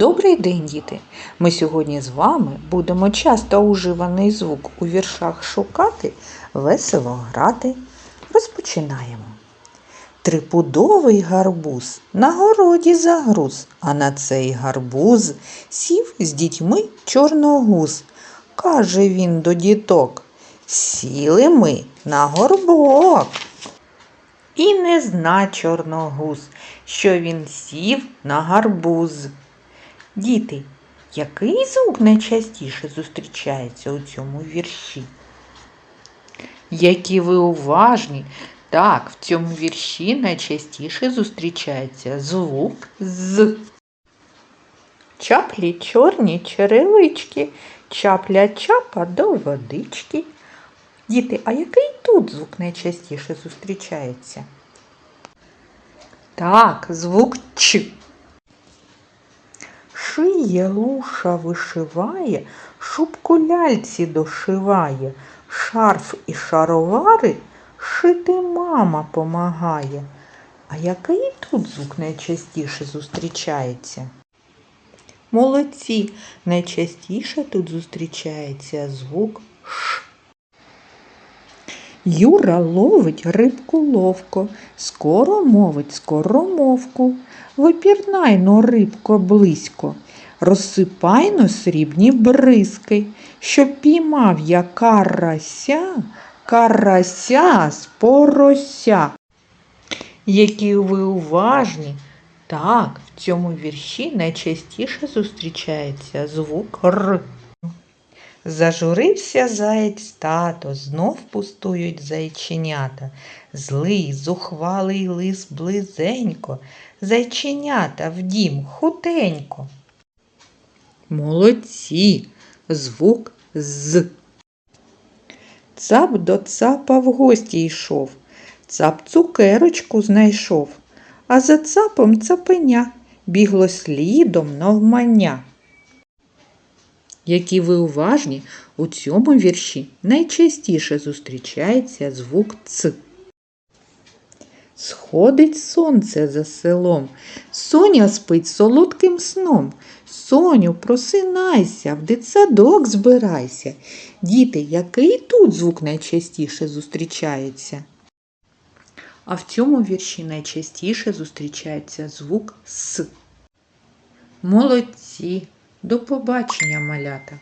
Добрий день, діти! Ми сьогодні з вами будемо часто уживаний звук у віршах шукати, весело грати. Розпочинаємо. Трипудовий гарбуз на городі загруз, а на цей гарбуз сів з дітьми чорногуз. Каже він до діток, сіли ми на горбок. І не зна чорногуз, що він сів на гарбуз. Діти, який звук найчастіше зустрічається у цьому вірші? Які ви уважні? Так, в цьому вірші найчастіше зустрічається звук з. Чаплі чорні черевички, чапля чапа до водички. Діти, а який тут звук найчастіше зустрічається? Так, звук Ч. Шиє луша вишиває, шубку ляльці дошиває, шарф і шаровари шити мама помагає. А який тут звук найчастіше зустрічається? Молодці, найчастіше тут зустрічається звук Ш. Юра ловить рибку ловко, скоро мовить скоромовку. Випірнайно рибко близько, розсипайно срібні бризки, щоб піймав я карася, карася з порося. Які ви уважні! Так, в цьому вірші найчастіше зустрічається звук Р. Зажурився заєць тато, знов пустують зайченята. Злий, зухвалий лис близенько, зайченята в дім хутенько. Молодці, звук з. Цап до цапа в гості йшов, цап цукерочку знайшов, а за цапом цапеня бігло слідом навмання. Які ви уважні, у цьому вірші найчастіше зустрічається звук Ц. Сходить сонце за селом, Соня спить солодким сном. Соню, просинайся, в дитсадок збирайся. Діти, який тут звук найчастіше зустрічається? А в цьому вірші найчастіше зустрічається звук С. Молодці! До побачення, малята!